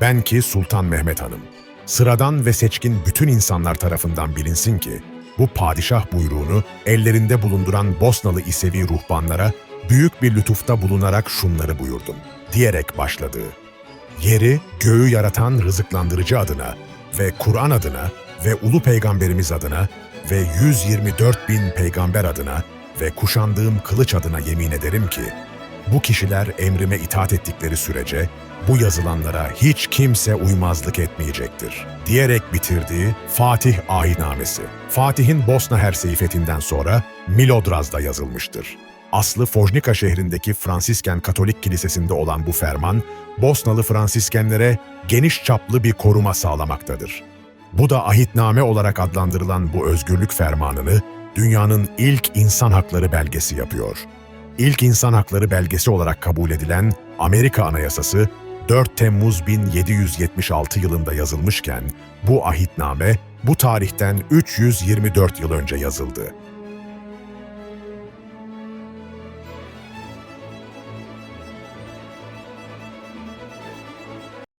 Ben ki Sultan Mehmet Hanım. Sıradan ve seçkin bütün insanlar tarafından bilinsin ki, bu padişah buyruğunu ellerinde bulunduran Bosnalı İsevi ruhbanlara büyük bir lütufta bulunarak şunları buyurdum, diyerek başladı. Yeri, göğü yaratan rızıklandırıcı adına ve Kur'an adına ve Ulu Peygamberimiz adına ve 124 bin peygamber adına ve kuşandığım kılıç adına yemin ederim ki, bu kişiler emrime itaat ettikleri sürece bu yazılanlara hiç kimse uymazlık etmeyecektir. Diyerek bitirdiği Fatih Ahitnamesi. Fatih'in Bosna Hersey fethinden sonra Milodraz'da yazılmıştır. Aslı Fojnika şehrindeki Fransisken Katolik Kilisesi'nde olan bu ferman, Bosnalı Fransiskenlere geniş çaplı bir koruma sağlamaktadır. Bu da ahitname olarak adlandırılan bu özgürlük fermanını dünyanın ilk insan hakları belgesi yapıyor. İlk insan hakları belgesi olarak kabul edilen Amerika Anayasası 4 Temmuz 1776 yılında yazılmışken bu ahitname bu tarihten 324 yıl önce yazıldı.